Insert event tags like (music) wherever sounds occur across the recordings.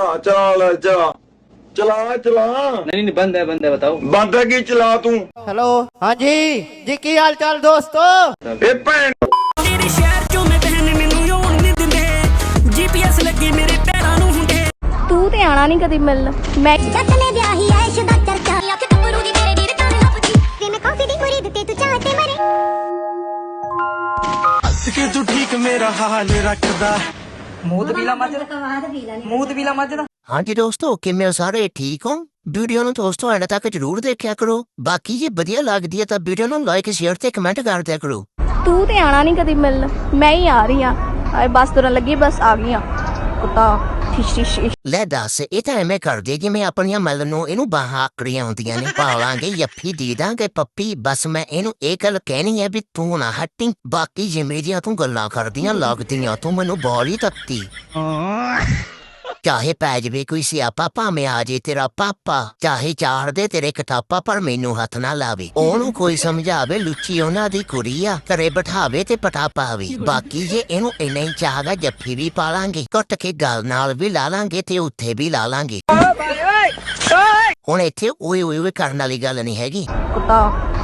चला चला ले चला चला चला नहीं नहीं बंद है बंद है बताओ ਬੰਦ ਹੈ ਕੀ ਚਲਾ ਤੂੰ ਹੈਲੋ ਹਾਂਜੀ ਜੀ ਕੀ ਹਾਲ ਚਾਲ ਦੋਸਤੋ ਇਹ ਭੈਣ ਤੇਰੇ ਸ਼ਹਿਰ ਚੋਂ ਮੈਂ ਬਹਿਨ ਮੈਨੂੰ ਯੋਨ ਨਹੀਂ ਦਿੰਦੇ ਜੀਪੀਐਸ ਲੱਗੀ ਮੇਰੇ ਪੈਰਾਂ ਨੂੰ ਹੁੰਦੇ ਤੂੰ ਤੇ ਆਣਾ ਨਹੀਂ ਕਦੀ ਮਿਲਣ ਮੈਂ ਚੱਕਲੇ ਵਿਆਹੀ ਐਸ਼ ਦਾ ਚਰਚਾ ਅੱਖ ਕਪਰੂ ਦੀ ਤੇਰੇ ਡੀਰ ਕਾਲ ਲੱਭਦੀ ਤੇ ਮੈਂ ਕਾਫੀ ਦੀ ਮੁਰੀਦ ਤੇ ਤੂੰ ਚਾਹ ਤੇ ਮਰੇ ਕਿ ਤੂੰ ਠੀਕ ਮੇਰਾ ਹਾਲ ਰੱਖਦਾ ਮੂਤ ਪੀਲਾ ਮੱਝ ਮੂਤ ਪੀਲਾ ਮੱਝ ਦਾ। ਹਾਂਜੀ ਦੋਸਤੋ ਕਿਵੇਂ ਹੋ ਸਾਰੇ? ਠੀਕ ਹੋ? ਵੀਡੀਓ ਨੂੰ ਦੋਸਤੋ ਐਂਡ ਤੱਕ ਜਰੂਰ ਦੇਖਿਆ ਕਰੋ। ਬਾਕੀ ਜੇ ਵਧੀਆ ਲੱਗਦੀ ਹੈ ਤਾਂ ਵੀਡੀਓ ਨੂੰ ਲਾਈਕ ਸ਼ੇਅਰ ਤੇ ਕਮੈਂਟ ਕਰ ਦਿਆ ਕਰੋ। ਤੂੰ ਤੇ ਆਣਾ ਨਹੀਂ ਕਦੀ ਮਿਲਣ। ਮੈਂ ਹੀ ਆ ਰਹੀ ਆ ਆਏ ਬੱਸ ਤੁਰਨ ਲੱਗੀ ਬਸ ਆ ਗਈ ਆ ਕੁੱਤਾ। ਲੈ ਦੱਸ ਇਹ ਤਾਂ ਐਵੇਂ ਕਰਦੇ ਜਿਵੇਂ ਆਪਣੀਆਂ ਮਲ ਨੂੰ ਇਹਨੂੰ ਬਾਹਾਂ ਆਕੜੀਆਂ ਹੁੰਦੀਆਂ ਨੇ ਪਾਲਾਂਗੇ ਯੱਫੀ ਦੇ ਦਾਂਗੇ ਪੱਪੀ ਬਸ ਮੈਂ ਇਹਨੂੰ ਇਹ ਗੱਲ ਕਹਿਣੀ ਹੈ ਵੀ ਤੂੰ ਨਾ ਹੱਟੀ ਬਾਕੀ ਜਿਵੇਂ ਦੀਆਂ ਤੂੰ ਗੱਲਾਂ ਕਰਦੀਆਂ ਲੱਗਦੀਆਂ ਤੂੰ ਮੈਨੂੰ ਬੋਲੀ ਤੱਤੀ ਚਾਹੇ ਪੈ ਜਵੇ ਕੋਈ ਸਿਆਪਾ ਭਾਵੇਂ ਆ ਜੇ ਤੇਰਾ ਪਾਪਾ, ਚਾਹੇ ਚਾਰ ਦੇ ਤੇਰੇ ਕਟਾਪਾ ਪਰ ਮੈਨੂੰ ਹੱਥ ਨਾ ਲਾਵੇ। ਉਹਨੂੰ ਕੋਈ ਸਮਝਾਵੇ, ਲੁੱਚੀ ਉਹਨਾਂ ਦੀ ਕੁੜੀ ਆ, ਘਰੇ ਬਿਠਾਵੇ ਤੇ ਪਟਾ ਪਾਵੇ। ਬਾਕੀ ਜੇ ਇਹਨੂੰ ਇੰਨਾ ਹੀ ਚਾਹਗਾ, ਜੱਫੀ ਵੀ ਪਾ ਲਾਂਗੇ, ਕੁੱਟ ਕੇ ਗਲ ਨਾਲ ਵੀ ਲਾ ਲਾਂਗੇ ਤੇ ਉੱਥੇ ਵੀ ਲਾ ਲਾਂਗੇ। ਹੁਣ ਇੱਥੇ ਓਏ ਓਏ ਓਏ ਕਰਨ ਵਾਲੀ ਗੱਲ ਨਹੀਂ ਹੈਗੀ। ਕੁੱਤਾ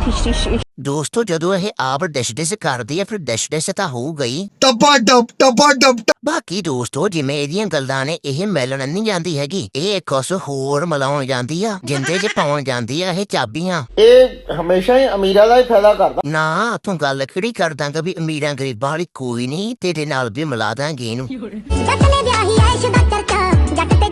ਠਿਸ਼ ਠਿਸ਼ ਠਿਸ਼। ਦੋਸਤੋ ਜਦੋਂ ਇਹ ਆਪ ਡਿਸ਼ ਡਿਸ਼ ਕਰਦੀ ਹੈ ਫਿਰ ਡਿਸ਼ ਡਿਸ਼ ਤਾਂ ਹੋ। ਗਈ ਟਪਾ ਟਪ ਟਪਾ ਟਪ ਬਾਕੀ ਦੋਸਤੋ ਜਿਵੇਂ ਇਹਦੀਆਂ ਗੱਲਾਂ ਨੇ ਇਹ ਮਿਲਣ ਨਹੀਂ ਜਾਂਦੀ ਹੈਗੀ। ਇਹ ਕੁਛ ਹੋਰ ਮਿਲਾਉਣ ਜਾਂਦੀ ਆ ਜਿੰਦੇ 'ਚ ਪਾਉਣ ਜਾਂਦੀ ਆ ਇਹ ਚਾਬੀਆਂ। ਇਹ ਹਮੇਸ਼ਾ ਹੀ ਅਮੀਰਾਂ ਦਾ ਹੀ ਫਾਇਦਾ ਕਰਦਾ। ਨਾ ਤੂੰ ਗੱਲ ਕਿਹੜੀ ਕਰਦਾਂਗਾ ਵੀ ਅਮੀਰਾਂ ਗਰੀਬਾਂ ਵਾਲੀ ਕੋਈ ਨਹੀਂ ਤੇਰੇ ਨਾਲ ਵੀ ਮਿਲਾ ਦਾਂਗੇ ਇਹਨੂੰ। ਚੱਕਲੇ ਵਿਆਹੀ ਐਸ਼ ਦਾ ਚਰਚਾ ਜੱਟ ਤੇ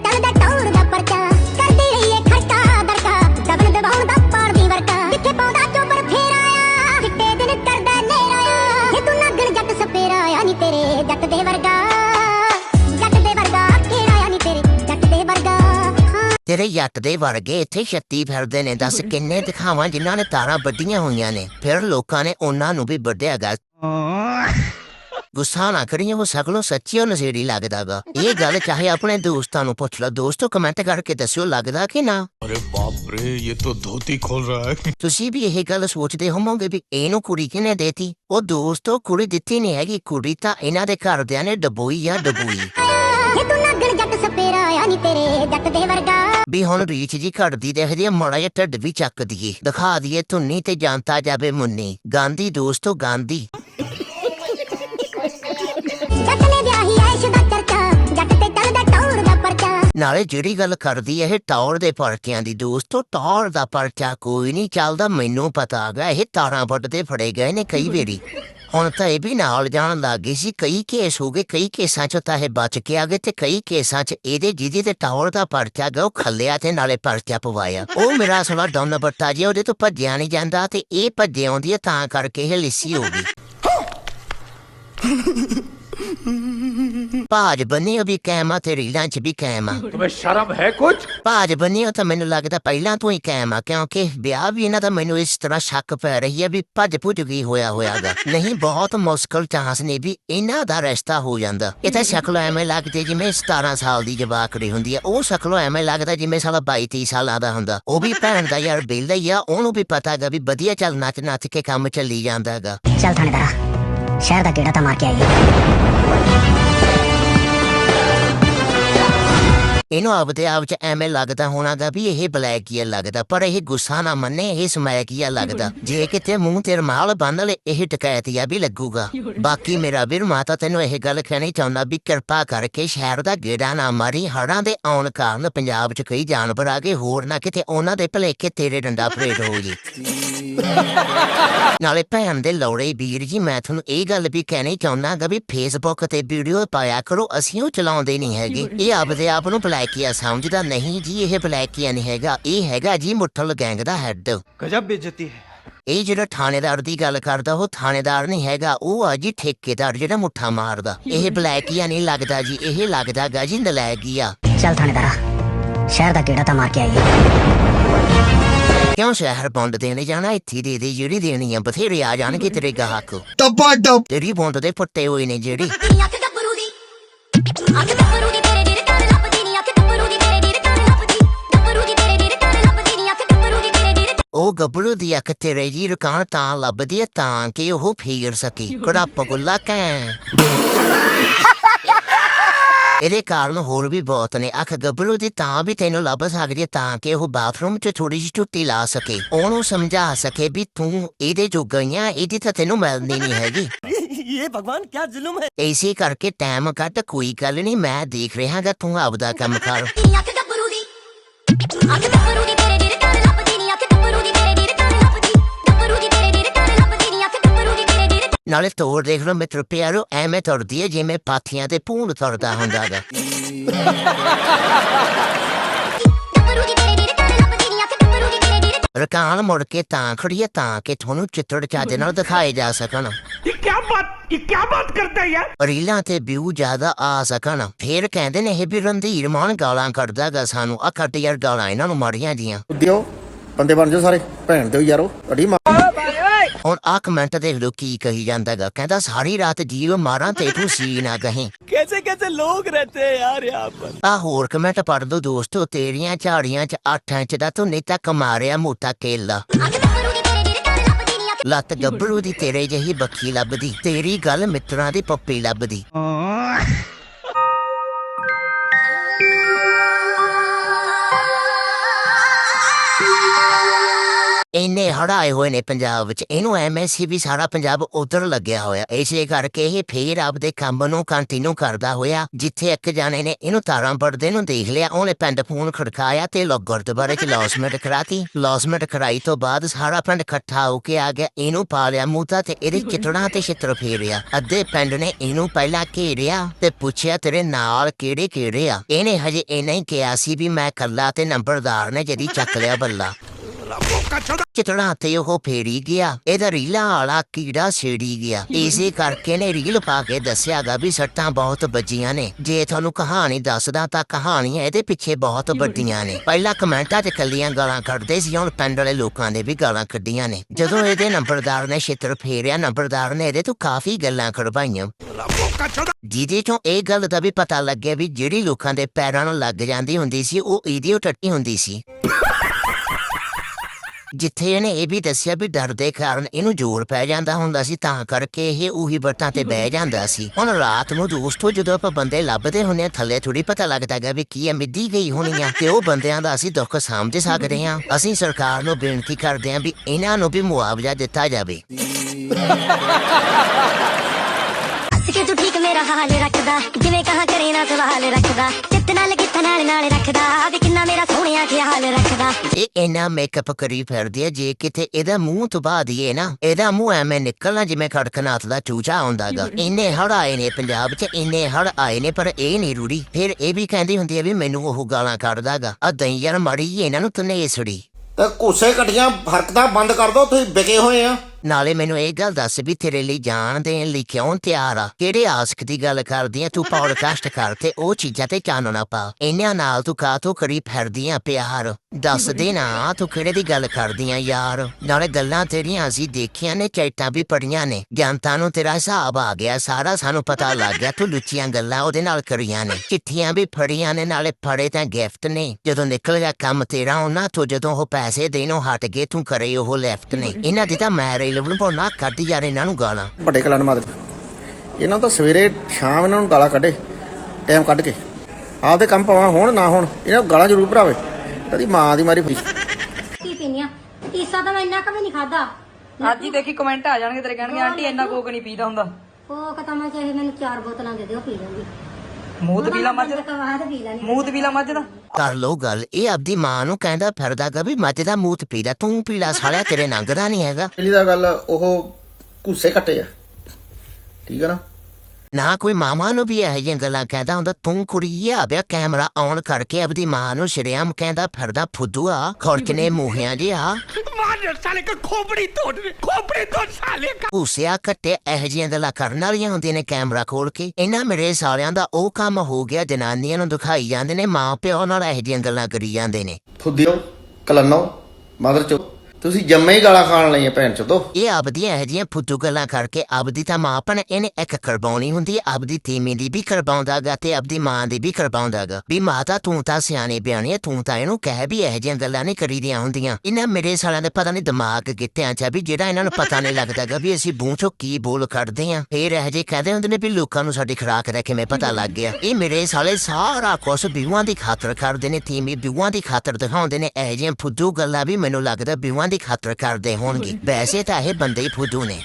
ਜੱਟ ਦੇ ਵਰਗੇ ਇੱਥੇ ਛੱਤੀ ਫਿਰਦੇ ਨੇ। ਦੱਸ ਕਿੰਨੇ ਦਿਖਾਵਾਂ ਜਿਨ੍ਹਾਂ ਨੇ ਤਾਰਾਂ ਵੱਡੀਆਂ ਹੋਈਆਂ ਨੇ। ਫਿਰ ਲੋਕਾਂ ਨੇ ਉਹਨਾਂ ਨੂੰ ਵੀ ਵੱਢਿਆਗਾ ਗੁੱਸਾ ਨਾ ਕਰੀਏ ਉਹ ਸਗਲੋਂ ਸੱਚੀ ਉਹ ਨਜ਼ੇੜੀ ਲੱਗਦਾਗਾ ਇਹ ਗੱਲ ਚਾਹੇ ਆਪਣੇ ਦੋਸਤਾਂ ਨੂੰ ਪੁੱਛ ਲਓ ਦੋਸਤੋ ਕਮੈਂਟ ਕਰਕੇ ਦੱਸਿਓ ਲੱਗਦਾ ਕਿ ਨਾ? ਅਰੇ ਬਾਪ ਰੇ ਇਹ ਤਾਂ ਧੋਤੀ ਖੋਲ ਰਹਾ ਹੈ। ਤੁਸੀਂ ਵੀ ਇਹ ਗੱਲ ਸੋਚਦੇ ਹੋਵੋਗੇ ਵੀ ਇਹਨੂੰ ਕੁੜੀ ਕਿਨੇ ਦੇਤੀ? ਉਹ ਦੋਸਤੋ ਕੁੜੀ ਦਿੱਤੀ ਨਹੀਂ ਹੈਗੀ। ਕੁੜੀ ਤਾਂ ਇਹਨਾਂ ਦੇ ਘਰਦਿਆਂ ਨੇ ਡਬੋਈ ਆ ਡਬੋਈ। ਇਹ ਤੂੰ ਨਗਣ ਜੱਟ ਸਪੇਰਾ ਆਇਆ ਨਹੀਂ ਤੇਰੇ ਜੱਟ ਦੇ ਵਰਗਾ। ਵੀ ਹੁਣ ਰੀਚ ਜੀ ਘਟਦੀ ਦੇਖਦੀ ਮਾੜਾ ਜਿਹਾ ਢਿੱਡ ਵੀ ਚੱਕ ਦਈਏ। ਦਿਖਾ ਦਈਏ ਧੁੰਨੀ ਤੇ ਜਾਂਤਾ ਜਾਵੇ ਮੁੰਨੀ। ਗਾਂਧੀ ਦੋਸਤੋ ਗਾਂਧੀ। ਜੱਟ ਨੇ ਵਿਆਹੀ ਐਸ਼ ਦਾ ਚਰਚਾ ਜੱਟ ਤੇ ਚੱਲਦਾ ਟੌਰ ਦਾ ਪਰਚਾ। ਨਾਲੇ ਜਿਹੜੀ ਗੱਲ ਕਰਦੀ ਇਹ ਟੌਰ ਦੇ ਪਰਚਿਆਂ ਦੀ ਦੋਸਤੋ ਟੌਰ ਦਾ ਪਰਚਾ ਕੋਈ ਨਹੀਂ ਚੱਲਦਾ ਮੈਨੂੰ ਪਤਾ ਹੈਗਾ ਇਹ ਤਾਰਾਂ ਵੱਟਦੇ ਫੜੇ ਗਏ ਨੇ ਕਈ ਵੇਰੀ। ਹੁਣ ਤਾਂ ਇਹ ਵੀ ਨਾਲ ਜਾਣ ਲੱਗ ਗਈ ਸੀ, ਕਈ ਕੇਸ ਹੋ ਗਏ, ਕਈ ਕੇਸਾਂ 'ਚ ਤਾਂ ਇਹ ਬਚ ਕੇ ਆ ਗਏ ਤੇ ਕਈ ਕੇਸਾਂ 'ਚ ਇਹਦੇ ਜਿਹਦੇ ਤੇ ਟੌਰ ਦਾ ਪਰਚਾ ਗਾ ਉਹ ਖੱਲਿਆ ਤੇ ਨਾਲੇ ਪਰਚਾ ਪਵਾਇਆ। ਉਹ ਮੇਰਾ ਸਲਾ ਡੌਨ ਬੱਟਾ ਜੀ, ਉਹਦੇ ਤੋਂ ਭੱਜਿਆ ਨਹੀਂ ਜਾਂਦਾ ਤੇ ਇਹ ਭੱਜੇ ਆਉਂਦੀ ਹੈ ਤਾਂ ਕਰਕੇ ਇਹ ਲਿੱਸੀ ਹੋ ਗਈ। (laughs) ਭਾਜ ਬੰਨੀ ਵੀ ਕੈਮਾ ਤੇ ਰੀਲਾਂ 'ਚ ਵੀ ਕੈਮਾ तुम्हें शर्म है कुछ ਭਾਜ ਬੰਨਿਓ ਤਾਂ ਮੈਨੂੰ ਲੱਗਦਾ ਪਹਿਲਾਂ ਤੋਂ ਹੀ ਕਾਇਮ ਆ ਕਿਉਂਕਿ ਵਿਆਹ ਵੀ ਇਹਨਾਂ ਦਾ ਮੈਨੂੰ ਇਸ ਤਰ੍ਹਾਂ ਸ਼ੱਕ ਪੈ ਰਹੀ ਹੈ ਵੀ ਭੱਜ ਭੁੱਜ ਗਈ ਹੋਇਆ ਹੋਇਆਗਾ ਨਹੀਂ ਬਹੁਤ ਮੁਸ਼ਕਲ ਚਾਂਸ ਨੇ ਵੀ ਇਹਨਾਂ ਦਾ ਰਿਸ਼ਤਾ ਹੋ ਜਾਂਦਾ ਇਹ ਤਾਂ ਸ਼ਕਲ ਐਵੇਂ ਲੱਗਦੀ ਜਿਵੇਂ 17 ਸਾਲ ਦੀ ਜਵਾਕੜੀ ਹੁੰਦੀ ਹੈ ਉਹ ਸ਼ਕਲ ਐਵੇਂ ਲੱਗਦਾ ਜਿਵੇਂ ਸਾਲਾ 22 30 ਸਾਲਾਂ ਦਾ ਹੁੰਦਾ ਉਹ ਵੀ ਭੈਣ ਦਾ ਯਾਰ ਬਿੱਲ ਹੀ ਆ ਉਹਨੂੰ ਵੀ ਪਤਾ ਹੈਗਾ ਵੀ ਵਧੀਆ ਚੱਲ ਨੱਚ ਨੱਚ ਕੇ ਕੰਮ ਚੱਲੀ ਜਾਂਦਾ ਹੈਗਾ ਚੱਲ ਥਾਣੇਦਾਰਾ ਸ਼ਹਿਰ ਦਾ ਕਿਹੜਾ ਤਾਂ ਮਾਰ ਕੇ ਆਈਏ ਇਹਨੂੰ ਆਪਦੇ ਆਪ ਚ ਐਵੇਂ ਲੱਗਦਾ ਹੋਣਾਗਾ ਵੀ ਇਹ ਬਲੈਕ ਹੀ ਲੱਗਦਾ ਪਰ ਇਹ ਗੁੱਸਾ ਨਾ ਮੰਨੇ ਇਹ ਸਮੈਕ ਹੀ ਲੱਗਦਾ। (laughs) ਜੇ ਕਿਤੇ ਮੂੰਹ ਤੇ ਰਮਾਲ ਬੰਨ ਲੈ ਇਹ ਟਕੈਤੀਆ ਵੀ ਲੱਗੂਗਾ। (laughs) ਬਾਕੀ ਮੇਰਾ ਵੀਰ ਮਾਤਾ ਤੈਨੂੰ ਇਹ ਗੱਲ ਕਹਿਣੀ ਚਾਹੁੰਦਾ ਵੀ ਕਿਰਪਾ ਕਰਕੇ ਸ਼ਹਿਰ ਦਾ ਗੇੜਾ ਨਾ ਮਾਰੀ ਹੜਾਂ ਦੇ ਆਉਣ ਕਾਰਨ ਪੰਜਾਬ ਚ ਕਈ ਜਾਨਵਰ ਆ ਗਏ ਹੋਰ ਨਾ ਕਿਤੇ ਉਹਨਾਂ ਦੇ ਭਲੇਖੇ ਤੇਰੇ ਡੰਡਾ ਪਰੇਡ ਹੋ ਜੀ। ਨਾਲੇ ਭੈਣ ਦੇ ਲੋੜੇ ਵੀਰ ਜੀ ਮੈਂ ਤੁਹਾਨੂੰ ਇਹ ਗੱਲ ਵੀ ਕਹਿਣੀ ਚਾਹੁੰਦਾ ਗਾ ਵੀ ਫੇਸਬੁੱਕ ਤੇ ਵੀਡੀਓ ਪਾਇਆ ਕਰੋ ਅਸੀਂ ਉਹ ਚਲਾਉਂਦੇ ਨਹੀਂ ਹੈਗੇ। ਇਹ ਆਪਦੇ ਆਪ ਨੂੰ ਬਲੈਕੀਆ ਸਮਝਦਾ ਨਹੀਂ ਜੀ ਇਹ ਬਲੈਕੀਆ ਨਹੀਂ ਹੈਗਾ ਇਹ ਹੈਗਾ ਜੀ ਮੁੱਠਲ ਗੈਂਗ ਦਾ ਹੈੱਡ। ਗਜਬ ਬੇਇੱਜ਼ਤੀ ਹੈ। ਇਹ ਜਿਹੜਾ ਥਾਣੇਦਾਰ ਦੀ ਗੱਲ ਕਰਦਾ ਉਹ ਥਾਣੇਦਾਰ ਨਹੀਂ ਹੈਗਾ ਉਹ ਆ ਜੀ ਠੇਕੇਦਾਰ ਜਿਹੜਾ ਮੁੱਠਾ ਮਾਰਦਾ। ਇਹ ਬਲੈਕੀਆ ਨਹੀਂ ਲੱਗਦਾ ਜੀ ਇਹ ਲੱਗਦਾ ਗਾ ਜੀ ਨਲੈਕੀਆ ਚੱਲ ਥਾਣੇਦਾਰਾ ਸ਼ਹਿਰ ਦਾ ਗੇੜਾ ਤਾਂ ਮਾਰ ਕੇ ਆਈਏ। ਕਿਉਂ ਸ਼ਹਿਰ ਬੰਦ ਦੇਣੇ ਜਾਣਾ ਇੱਥੇ ਦੇ ਦੇ ਜਿਹੜੀ ਦੇਣੀ ਆ ਬਥੇਰੇ ਆ ਜਾਣਗੇ ਤੇਰੇ ਗਾਹਕ। ਟਪਾ ਟਪ ਤੇਰੀ ਬੌਂਡ ਦੇ ਫੁੱਟੇ ਹੋਏ ਨੇ ਜਿਹੜੀ। ਅੱਖ ਦੀ ਅੱਖ ਗੱਭਰੂ ਦੀ ਤੇਰੇ ਉਹ ਗੱਭਰੂ ਦੀ ਅੱਖ ਤੇ ਰੇਜੀ ਰੁਕਾਂ ਤਾਂ ਲੱਭਦੀ ਹੈ ਤਾਂ ਕਿ ਉਹ ਫੇਰ ਸਕੇ ਕੜਾ ਪਗੁੱਲਾ ਕੈਂ ਇਹਦੇ ਕਾਰਨ ਹੋਰ ਵੀ ਬਹੁਤ ਨੇ ਅੱਖ ਗੱਭਰੂ ਦੀ ਤਾਂ ਵੀ ਤੈਨੂੰ ਲੱਭ ਸਕਦੀ ਤਾਂ ਕਿ ਉਹ ਬਾਥਰੂਮ 'ਚ ਥੋੜੀ ਜਿਹੀ ਛੁੱਟੀ ਲਾ ਸਕੇ ਉਹਨੂੰ ਸਮਝਾ ਸਕੇ ਵੀ ਤੂੰ ਇਹਦੇ ਜੋ ਗਈਆਂ ਇਹਦੀ ਤਾਂ ਤੈਨੂੰ ਮਿਲਣੀ ਨਹੀਂ ਹੈਗੀ ਇਹ ਭਗਵਾਨ ਕੀ ਜ਼ੁਲਮ ਹੈ ਐਸੀ ਕਰਕੇ ਟਾਈਮ ਕੱਟ ਕੋਈ ਗੱਲ ਨਹੀਂ ਮੈਂ ਦੇਖ ਰਿਹਾਗਾ ਤੂੰ ਆਪਦਾ ਕੰਮ ਕਰ ਅੱਖ ਗੱਭਰੂ ਦੀ ਅੱਖ ਗੱਭਰੂ ਦੀ ਨਾਲੇ ਤੋੜ ਦੇਖ ਲਓ ਮਿੱਤਰ ਪਿਆਰੋ ਐਵੇਂ ਤੁਰਦੀ ਹੈ ਜਿਵੇਂ ਪਾਥੀਆਂ ਤੇ ਪੂੰਡ ਤੁਰਦਾ ਹੁੰਦਾ ਹੈ ਰਕਾਨ ਮੁੜ ਕੇ ਤਾਂ ਖੜੀਏ ਤਾਂ ਕਿ ਤੁਹਾਨੂੰ ਚਿੱਤੜ ਚਾਦੇ ਨਾਲ ਦਿਖਾਏ ਜਾ ਸਕਣ ਇਹ ਕੀ ਬਾਤ ਇਹ ਕੀ ਬਾਤ ਕਰਦਾ ਯਾਰ ਰੀਲਾਂ ਤੇ ਵਿਊ ਜ਼ਿਆਦਾ ਆ ਸਕਣ ਫੇਰ ਕਹਿੰਦੇ ਨੇ ਇਹ ਵੀ ਰੰਧੀਰ ਮਾਨ ਗਾਲਾਂ ਕੱਢਦਾ ਗਾ ਸਾਨੂੰ ਆ ਕੱਟ ਯਾਰ ਗਾਲਾਂ ਇਹਨਾਂ ਨੂੰ ਮਾਰੀਆਂ ਜੀਆਂ ਦਿਓ ਬੰਦੇ ਬਣ ਜਾਓ ਸਾਰੇ ਭੈਣ ਦਿਓ ਯਾਰੋ ਅੜੀ ਮਾਂ ਹੁਣ ਆ ਕਮੈਂਟ ਦੇਖ ਲਓ ਕੀ ਕਹੀ ਜਾਂਦਾ ਗਾ ਕਹਿੰਦਾ ਸਾਰੀ ਰਾਤ ਜੀਵ ਮਾਰਾਂ ਤੇ ਤੂੰ ਸੀ ਨਾ ਕਹੀਂ कैसे कैसे लोग रहते हैं यार यहाँ पर ਆ ਹੋਰ ਕਮੈਂਟ ਪੜ ਦੋ ਦੋਸਤੋ ਤੇਰੀਆਂ ਝਾੜੀਆਂ ਚ 8 ਇੰਚ ਦਾ ਤੂੰ ਨਹੀਂ ਤੱਕ ਮਾਰਿਆ ਮੋਟਾ ਕੇਲਾ ਅੱਖ ਗੱਭਰੂ ਦੀ ਤੇਰੇ ਡੀਰ ਕਰ ਲੱਭਦੀ ਨੀ ਅੱਖ ਲੱਤ ਗੱਭਰੂ ਦੀ ਤੇਰੇ ਜਹੀ ਬੱਖੀ ਲੱਭਦੀ ਤੇਰੀ ਗੱਲ ਮਿੱਤਰਾਂ ਦੀ ਪੱਪੀ ਲੱਭਦੀ ਇੰਨੇ ਹੜਾਏ ਹੋਏ ਨੇ ਪੰਜਾਬ ਵਿੱਚ, ਇਹਨੂੰ ਐਮਐਸਸੀ ਵੀ ਸਾਰਾ ਪੰਜਾਬ ਉਧਰ ਲੱਗਿਆ ਹੋਇਆ। ਇਸੇ ਕਰਕੇ ਇਹ ਫੇਰ ਆਪਦੇ ਕੰਮ ਨੂੰ ਕੰਟੀਨਿਊ ਕਰਦਾ ਹੋਇਆ, ਜਿੱਥੇ ਇੱਕ ਜਾਣੇ ਨੇ ਇਹਨੂੰ ਤਾਰਾਂ ਪੜਦੇ ਨੂੰ ਦੇਖ ਲਿਆ, ਉਹਨੇ ਪਿੰਡ ਫੋਨ ਖੜਕਾਇਆ ਤੇ ਲੋਕ ਗੁਰਦੁਆਰੇ ਚ ਲੌਸਮੈਂਟ ਕਰਾਤੀ। ਲੌਸਮੈਂਟ ਕਰਾਈ ਤੋਂ ਬਾਅਦ ਸਾਰਾ ਪਿੰਡ ਇਕੱਠਾ ਹੋ ਕੇ ਆ ਗਿਆ, ਇਹਨੂੰ ਪਾ ਲਿਆ ਮੂਤਾ ਤੇ ਇਹਦੇ ਚਿੱਟੜਾਂ ਤੇ ਛਿੱਤਰ ਫੇਰਿਆ। ਅੱਧੇ ਪਿੰਡ ਨੇ ਇਹਨੂੰ ਪਹਿਲਾਂ ਘੇਰਿਆ ਤੇ ਪੁੱਛਿਆ ਤੇਰੇ ਨਾਲ ਕਿਹੜੇ ਕਿਹੜੇ ਆ? ਇਹਨੇ ਹਜੇ ਇੰਨਾ ਹੀ ਕਿਹਾ ਸੀ ਵੀ ਮੈਂ ਕੱਲਾ ਤੇ ਨੰਬਰਦਾਰ ਨੇ ਜਦੀ ਚੱਕ ਲਿਆ ਬੱਲਾ। ਚਿਤੜਾ ਤੇ ਉਹ ਫੇਰੀ ਗਿਆ ਇਹਦਾ ਰੀਲਾ ਵਾਲਾ ਕੀੜਾ ਛੇੜੀ ਗਿਆ। ਇਸੇ ਕਰਕੇ ਨੇ ਰੀਲ ਪਾ ਕੇ ਦੱਸਿਆਗਾ ਵੀ ਸੱਟਾਂ ਬਹੁਤ ਵੱਜੀਆਂ ਨੇ। ਜੇ ਤੁਹਾਨੂੰ ਕਹਾਣੀ ਦੱਸਦਾ ਤਾਂ ਕਹਾਣੀਆਂ ਇਹਦੇ ਪਿੱਛੇ ਬਹੁਤ ਵੱਡੀਆਂ ਨੇ। ਪਹਿਲਾਂ ਕਮੈਂਟਾਂ 'ਚ ਕੱਲੀਆਂ ਗਾਲਾਂ ਕੱਢਦੇ ਸੀ ਹੁਣ ਪਿੰਡ ਵਾਲੇ ਲੋਕਾਂ ਨੇ ਵੀ ਗਾਲਾਂ ਕੱਢੀਆਂ ਨੇ। ਜਦੋਂ ਇਹਦੇ ਨੰਬਰਦਾਰ ਨੇ ਛਿੱਤਰ ਫੇਰਿਆ ਨੰਬਰਦਾਰ ਨੇ ਇਹਦੇ ਤੋਂ ਕਾਫੀ ਗੱਲਾਂ ਕਢਵਾਈਆਂ। ਜਿਹਦੇ ਚੋਂ ਇਹ ਗੱਲ ਦਾ ਵੀ ਪਤਾ ਲੱਗਿਆ ਵੀ ਜਿਹੜੀ ਲੋਕਾਂ ਦੇ ਪੈਰਾਂ ਨੂੰ ਲੱਗ ਜਾਂਦੀ ਹੁੰਦੀ ਸੀ ਉਹ ਇਹਦੀ ਟੱਟੀ ਹੁੰਦੀ ਸੀ। ਜਿੱਥੇ ਇਹਨੇ ਇਹ ਵੀ ਦੱਸਿਆ ਵੀ ਡਰ ਦੇ ਕਾਰਨ ਇਹਨੂੰ ਜ਼ੋਰ ਪੈ ਜਾਂਦਾ ਹੁੰਦਾ ਸੀ, ਤਾਂ ਕਰਕੇ ਇਹ ਉਹੀ ਬਰਤਾਂ ਤੇ ਬਹਿ ਜਾਂਦਾ ਸੀ। ਹੁਣ ਰਾਤ ਨੂੰ ਦੋਸਤੋ ਜਦੋਂ ਆਪਾਂ ਬੰਦੇ ਲੱਭਦੇ ਹੁੰਦੇ ਆ ਥੱਲੇ ਥੋੜੀ ਪਤਾ ਲੱਗਦਾ ਵੀ ਕੀ ਹੈ ਮਿੱਦੀ ਗਈ ਹੋਣੀ ਆ ਤੇ ਉਹ ਬੰਦਿਆਂ ਦਾ ਅਸੀਂ ਦੁੱਖ ਸਮਝ ਸਕਦੇ ਹਾਂ। ਅਸੀਂ ਸਰਕਾਰ ਨੂੰ ਬੇਨਤੀ ਕਰਦੇ ਹਾਂ ਵੀ ਇਹਨਾਂ ਨੂੰ ਵੀ ਮੁਆਵਜ਼ਾ ਦਿੱਤਾ ਜਾਵੇ। ਹੱਸ ਤੂੰ ਠੀਕ ਮੇਰਾ ਹਾਲ ਰੱਖਦਾ, ਜਿਵੇਂ ਕਹਾ ਕਰੇ ਨਾ ਸਵਾਲ ਰੱਖਦਾ। ਚਿੱਤ ਨਾਲ ਗਿੱਤ ਨਾਲ ਨਾਲ ਰੱਖਦਾ। ਵੀ ਕਿੰਨਾ ਮੇਰਾ ਸੋਹਣਿਆ ਖਿਆਲ ਰੱਖਦਾ। ਇਹ ਇੰਨਾ ਮੇਕਅਪ ਕਰੀ ਫਿਰਦੀ ਹੈ ਜੇ ਕਿਤੇ ਇਹਦਾ ਮੂੰਹ ਤਬਾ ਦੀਏ ਨਾ ਇਹਦਾ ਮੂੰਹ ਐਵੇਂ ਨਿਕਲਣਾ ਜਿਵੇਂ ਖੜਕਨਾਥ ਦਾ ਚੂਚਾ ਹੁੰਦਾਗਾ। ਇੰਨੇ ਹੜ ਆਏ ਨੇ ਪੰਜਾਬ 'ਚ ਇੰਨੇ ਹੜ ਆਏ ਨੇ ਪਰ ਇਹ ਨਹੀਂ ਰੂੜੀ। ਫਿਰ ਇਹ ਵੀ ਕਹਿੰਦੀ ਹੁੰਦੀ ਹੈ ਵੀ ਮੈਨੂੰ ਉਹ ਗਾਲਾਂ ਕੱਢਦਾਗਾ। ਆ ਦਈ ਯਾਰ ਮਾੜੀ ਇਹਨਾਂ ਨੂੰ ਤਨੇਸੜੀ। ਤੇ ਕੁੱਸੇ ਕੱਟੀਆਂ ਹਰਕਤਾਂ ਬੰਦ ਕਰ ਦੋ ਤੁਸੀਂ ਵਿਕੇ ਹੋਏ ਆ। ਨਾਲੇ ਮੈਨੂੰ ਇਹ ਗੱਲ ਦੱਸ ਵੀ ਤੇਰੇ ਲਈ ਜਾਨ ਦੇਣ ਲਈ ਕਿਉਂ ਤਿਆਰ ਆ? ਕਿਹੜੇ ਆਸਕ ਦੀ ਗੱਲ ਕਰਦੀ ਆ? ਤੂੰ ਪੌਡਕਾਸਟ ਕਰ ਤੇ ਉਹ ਚੀਜ਼ਾਂ ਤੇ ਚਾਨਣਾ ਨਾ ਪਾ। ਇਹਨਾਂ ਨਾਲ ਤੂੰ ਕਾਹਤੋਂ ਕਰੀ ਫਿਰਦੀ ਆ ਪਿਆਰ? ਦੱਸ ਦੇ ਨਾ ਤੂੰ ਕਿਹੜੇ ਦੀ ਗੱਲ ਕਰਦੀ ਆ ਯਾਰ? ਨਾਲੇ ਗੱਲਾਂ ਤੇਰੀਆਂ ਅਸੀਂ ਦੇਖੀਆਂ ਨੇ ਚੈਟਾਂ ਵੀ ਪੜੀਆਂ ਨੇ। ਜਨਤਾ ਨੂੰ ਤੇਰਾ ਹਿਸਾਬ ਆ ਗਿਆ ਸਾਰਾ ਸਾਨੂੰ ਪਤਾ ਲੱਗ ਗਿਆ ਤੂੰ ਲੁੱਚੀਆਂ ਗੱਲਾਂ ਉਹਦੇ ਨਾਲ ਕਰੀਆਂ ਨੇ। ਚਿੱਠੀਆਂ ਵੀ ਫੜੀਆਂ ਨੇ ਨਾਲੇ ਫੜੇ ਤਾਂ ਗਿਫਟ ਨੇ। ਜਦੋਂ ਨਿਕਲ ਗਿਆ ਕੰਮ ਤੇਰਾ ਉਹਨਾਂ ਤੋਂ ਜਦੋਂ ਉਹ ਪੈਸੇ ਦੇਣੋਂ ਹਟ ਗਏ ਤੂੰ ਕਰੇ ਉਹ ਲੈਫਟ ਨੇ। ਇਹਨਾਂ ਦੀ ਤਾਂ ਮੈਂ ਨੂੰ ਨਾ ਕੱਢ ਯਾਰ ਇਹਨਾਂ ਨੂੰ ਗਾਲਾਂ। ਵੱਡੇ ਕਲਨ ਮਾਰ ਇਹਨਾਂ ਨੂੰ ਤਾਂ ਸਵੇਰੇ ਸ਼ਾਮ ਇਹਨਾਂ ਨੂੰ ਗਾਲਾਂ ਕੱਢੇ ਟਾਈਮ ਕੱਢ ਕੇ। ਆਪਦੇ ਕੰਮ ਪਾਵਾਂ ਹੋਣ ਨਾ ਹੋਣ ਇਹਨਾਂ ਨੂੰ ਗਾਲਾਂ ਜ਼ਰੂਰ ਭਰਾਵੇ। ਕਦੀ ਮਾਂ ਦੀ ਮਾਰੀ ਫਰੀ ਕੀ ਪੀਨੀ ਆ? ਈਸਾ ਤਾਂ ਮੈਂ ਇੰਨਾ ਕਦੇ ਨਹੀਂ ਖਾਦਾ ਅੱਜ ਹੀ ਦੇਖੀ ਕਮੈਂਟ ਆ ਜਾਣਗੇ ਤੇਰੇ ਕਹਿਣਗੇ ਆਂਟੀ ਇੰਨਾ ਕੋਕ ਨਹੀਂ ਪੀਦਾ ਹੁੰਦਾ। ਉਹ ਕਹਤਾ ਮੈਂ ਚਾਹੇ ਮੈਨੂੰ ਚਾਰ ਬੋਤਲਾਂ ਦੇ ਦਿਓ ਪੀ ਲਾਂਗੀ ਮੂਤ ਪੀਲਾ ਮੱਝ ਦਾ? ਤੇ ਪੀ ਮੂਤ ਪੀਲਾ ਮੱਝ ਦਾ? ਕਰ ਲੋ ਗੱਲ ਇਹ ਆਪਦੀ ਮਾਂ ਨੂੰ ਕਹਿੰਦਾ ਫਿਰਦਾ ਗਾ ਵੀ ਮੱਝ ਦਾ ਮੂਤ ਪੀਦਾ ਤੂੰ ਪੀਲਾ ਸਾਲਿਆ ਤੇਰੇ ਨੰਗਦਾ ਨਹੀਂ ਹੈਗਾ। ਪਹਿਲੀ ਦਾ ਗੱਲ ਉਹ ਕੁੱਸੇ ਕੱਟੇ ਆ। ਠੀਕ ਹੈ ਨਾ? ਨਾ ਕੋਈ ਮਾਮਾ ਨੂੰ ਵੀ ਇਹ ਜਿਹੀਆਂ ਗੱਲਾਂ ਕਹਿੰਦਾ ਹੁੰਦਾ ਤੂੰ ਕੁੜੀਆ ਬੇ ਕੈਮਰਾ ਆਨ ਕਰਕੇ ਆਪਦੀ ਮਾਂ ਨੂੰ ਸ਼ਰੇਆਮ ਕਹਿੰਦਾ ਫਿਰਦਾ ਫੁੱਦੂਆ ਖੜਕਨੇ ਮੂੰਹਿਆਂ ਜਿਹਾ ਮਾਰ ਸਾਲੇ ਕਾ ਖੋਪੜੀ ਤੋੜ ਦੇ ਖੋਪੜੀ ਤੋੜ ਸਾਲੇ ਕਾ ਉਸਿਆ ਕੱਟੇ ਇਹ ਜਿਹੀਆਂ ਗੱਲਾਂ ਕਰਨ ਵਾਲੀਆਂ ਹੁੰਦੀਆਂ ਨੇ ਕੈਮਰਾ ਖੋਲ ਕੇ ਇਹਨਾਂ ਮੇਰੇ ਸਾਲਿਆਂ ਦਾ ਉਹ ਕੰਮ ਹੋ ਗਿਆ ਜਨਾਨੀਆਂ ਨੂੰ ਦਿਖਾਈ ਜਾਂਦੇ ਨੇ ਮਾਂ ਪਿਓ ਨਾਲ ਇਹ ਜਿਹੀਆਂ ਗੱਲਾਂ ਕਰੀ ਜਾਂਦੇ ਨੇ ਫੁੱਦਿਓ ਕਲਨੋ ਮਦਰ ਚੋ ਤੁਸੀਂ ਜੰਮੇ ਹੀ ਗਾਲਾਂ ਖਾਣ ਲਈਆਂ ਭੈਣ ਚੋਦੋ। ਇਹ ਆਪਦੀਆਂ ਇਹੋ ਜਿਹੀਆਂ ਫੁੱਟੂ ਗੱਲਾਂ ਕਰਕੇ ਆਪਦੀ ਤਾਂ ਮਾਂ ਪਨ ਇਹਨੇ ਇੱਕ ਕਰਬਾਉਣੀ ਹੁੰਦੀ ਹੈ, ਆਪਦੀ ਤੀਮੀ ਦੀ ਵੀ ਕਰਬਾਉਂਦਾਗਾ ਤੇ ਆਪਦੀ ਮਾਂ ਦੀ ਵੀ ਕਰਬਾਉਂਦਾਗਾ ਵੀ ਮਾਤਾ ਤੂੰ ਤਾਂ ਸਿਆਣੇ ਬਿਆਣੇ ਹੈ, ਤੂੰ ਤਾਂ ਇਹਨੂੰ ਕਹਿ ਵੀ ਇਹ ਜਿਹੀਆਂ ਗੱਲਾਂ ਨਹੀਂ ਕਰੀਦੀਆਂ ਹੁੰਦੀਆਂ। ਇਹਨਾਂ ਮੇਰੇ ਸਾਲਿਆਂ ਦੇ ਪਤਾ ਨਹੀਂ ਦਿਮਾਗ ਗਿੱਟਿਆਂ 'ਚ ਆ ਵੀ ਜਿਹੜਾ ਇਹਨਾਂ ਨੂੰ ਪਤਾ ਨਹੀਂ ਲੱਗਦਾਗਾ ਵੀ ਅਸੀਂ ਮੂੰਹ ਚੋਂ ਕੀ ਬੋਲ ਕੱਢਦੇ ਆ ਫੇਰ ਇਹੋ ਜਿਹੇ ਕਹਦੇ ਹੁੰਦੇ ਨੇ ਵੀ ਲੋਕਾਂ ਨੂੰ ਸਾਡੀ ਖੁਰਾਕ ਦਾ ਕਿਵੇਂ ਪਤਾ ਲੱਗ ਗਿਆ। ਇਹ ਮੇਰੇ ਸਾਲੇ ਸਾਰਾ ਕੁਛ ਬਿਊਆਂ ਦੀ ਖਾਤਰ ਕਰਦੇ ਨੇ, ਧੀਮੀ ਬਿਊਆਂ ਦੀ ਖਾਤਰ ਦਿਖਾਉਂਦੇ ਨੇ, ਇਹੋ ਜਿਹੀਆਂ ਫੁੱਦੂ ਗੱਲਾਂ ਵੀ ਮੈਨੂੰ ਲੱਗਦਾ ਬਿਊਆਂ ਦੀ ਖਾਤਰ ਕਰਦੇ ਹੋਣਗੇ। ਵੈਸੇ ਤਾਂ ਇਹ ਬੰਦੇ ਹੀ ਫੁੱਦੂ ਨੇ।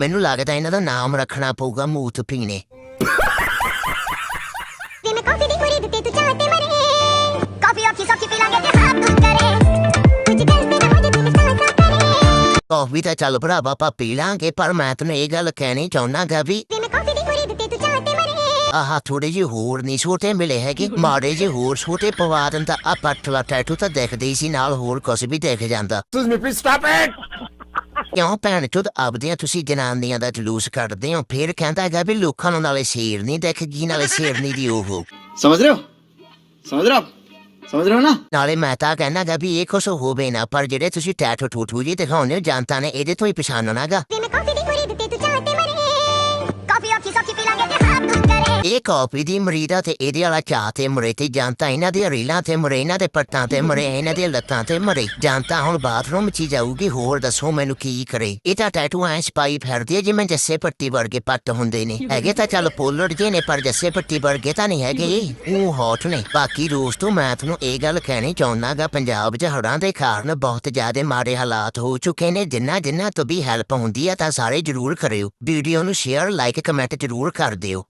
ਮੈਨੂੰ ਲੱਗਦਾ ਇਹਨਾਂ ਦਾ ਨਾਮ ਰੱਖਣਾ ਪਊਗਾ ਮੂਤ ਪੀਣੇ ਵੇ ਮੈਂ ਕਾਫੀ ਦੀ ਖਰੀਦ ਤੇ ਤੂੰ ਚਾਹ ਤੇ ਮਰੇ। ਕਾਫੀ ਔਖੀ ਸੌਖੀ ਪੀ ਲਾਂਗੇ ਤੇ ਹੱਥ ਕਰੇ। ਕੁਝ ਦਿਲ ਤੇ ਨਾ ਹੋ ਜੇ ਤੂੰ ਸਾਥ ਕਰੇ। ਕਾਫੀ ਤਾਂ ਚੱਲ ਭਰਾਵਾ ਆਪਾਂ ਪੀ ਲਾਂਗੇ ਪਰ ਮੈਂ ਤੈਨੂੰ ਇਹ ਗੱਲ ਕਹਿਣੀ ਚਾਹੁੰਦਾਗਾ ਵੀ ਵੇ ਮੈਂ ਕਾਫੀ ਦੀ ਆਹ ਥੋੜੇ ਜਿਹੇ ਹੋਰ ਨਹੀਂ ਛੋਟੇ ਮਿਲੇ ਹੈਗੇ ਮਾੜੇ ਜਿਹੇ ਹੋਰ ਛੋਟੇ ਪਵਾ ਦਿੰਦਾ ਆ ਪੱਟਲਾ ਟੈਟੂ ਤਾਂ ਦਿਖਦੇ ਹੀ ਸੀ ਨਾਲ ਹੋਰ ਕੁਝ ਵੀ ਦਿਖ ਜਾਂਦਾ ਕਿਉਂ ਭੈਣ ਚੁੱਦ ਆਪਦੀਆਂ ਤੁਸੀਂ ਜਨਾਨੀਆਂ ਦਾ ਜਲੂਸ ਕੱਢਦੇ ਹੋ ਫਿਰ ਕਹਿੰਦਾ ਹੈਗਾ ਵੀ ਲੋਕਾਂ ਨੂੰ ਨਾਲੇ ਸ਼ੇਰ ਨਹੀਂ ਦਿਖ ਗਈ ਨਾਲੇ ਸ਼ੇਰਨੀ ਦੀ ਉਹ समझ रहे हो समझ रहे हो आप समझ रहे हो ना ਨਾਲੇ ਮੈਂ ਤਾਂ ਕਹਿਣਾਗਾ ਵੀ ਇਹ ਕੁਛ ਹੋਵੇ ਨਾ ਪਰ ਜਿਹੜੇ ਤੁਸੀਂ ਟੈਟੂ ਠੂਠੂ ਜੀ ਦਿਖਾਉਂਦੇ ਹੋ ਜਨਤਾ ਨੇ ਇਹਦੇ ਤੋਂ ਹੀ ਪਛਾਣਨਾਗਾ ਵੇ ਮੈਂ ਕਾਫੀ ਦੀ ਖਰੀਦ ਇਹ ਕਾਪੀ ਦੀ ਮਰੀਦਾ ਤੇ ਇਹਦੇ ਵਾਲਾ ਚਾਹ ਤੇ ਮਰੇ ਤੇ ਜਾਂ ਤਾਂ ਇਹਨਾਂ ਦੀਆਂ ਰੀਲਾਂ ਤੇ ਮਰੇ ਇਹਨਾਂ ਦੇ ਪੱਟਾਂ ਤੇ ਮਰੇ ਇਹਨਾਂ ਦੀਆਂ ਲੱਤਾਂ ਤੇ ਮਰੇ ਜਾਂ ਤਾਂ ਹੁਣ ਬਾਥਰੂਮ 'ਚ ਹੀ ਜਾਊਗੀ ਹੋਰ ਦੱਸੋ ਮੈਨੂੰ ਕੀ ਕਰੇ ਇਹ ਤਾਂ ਟੈਟੂ ਐ ਸਪਾਈ ਫਿਰਦੀ ਹੈ ਜਿਵੇਂ ਜੱਸੇ ਪੱਟੀ ਵਰਗੇ ਪੱਟ ਹੁੰਦੇ ਨੇ ਹੈਗੇ ਤਾਂ ਚੱਲ ਪੋਲੜ ਜੇ ਨੇ ਪਰ ਜੱਸੇ ਪੱਟੀ ਵਰਗੇ ਤਾਂ ਨਹੀਂ ਹੈਗੇ ਉਹ ਹੌਟ ਨੇ ਬਾਕੀ ਦੋਸਤੋ ਮੈਂ ਤੁਹਾਨੂੰ ਇਹ ਗੱਲ ਕਹਿਣੀ ਚਾਹੁੰਦਾਗਾ ਪੰਜਾਬ 'ਚ ਹੜਾਂ ਦੇ ਕਾਰਨ ਬਹੁਤ ਜ਼ਿਆਦਾ ਮਾੜੇ ਹਾਲਾਤ ਹੋ ਚੁੱਕੇ ਨੇ ਜਿੰਨਾ ਜਿੰਨਾ ਤੋਂ ਵੀ ਹੈਲਪ ਹੁੰਦੀ ਹੈ ਤਾਂ ਸਾਰੇ ਜਰੂਰ ਕਰਿਓ ਵੀਡੀਓ ਨੂੰ ਸ਼ੇਅਰ ਲਾਈਕ ਕਮੈਂਟ ਜਰੂਰ ਕਰ ਦਿਓ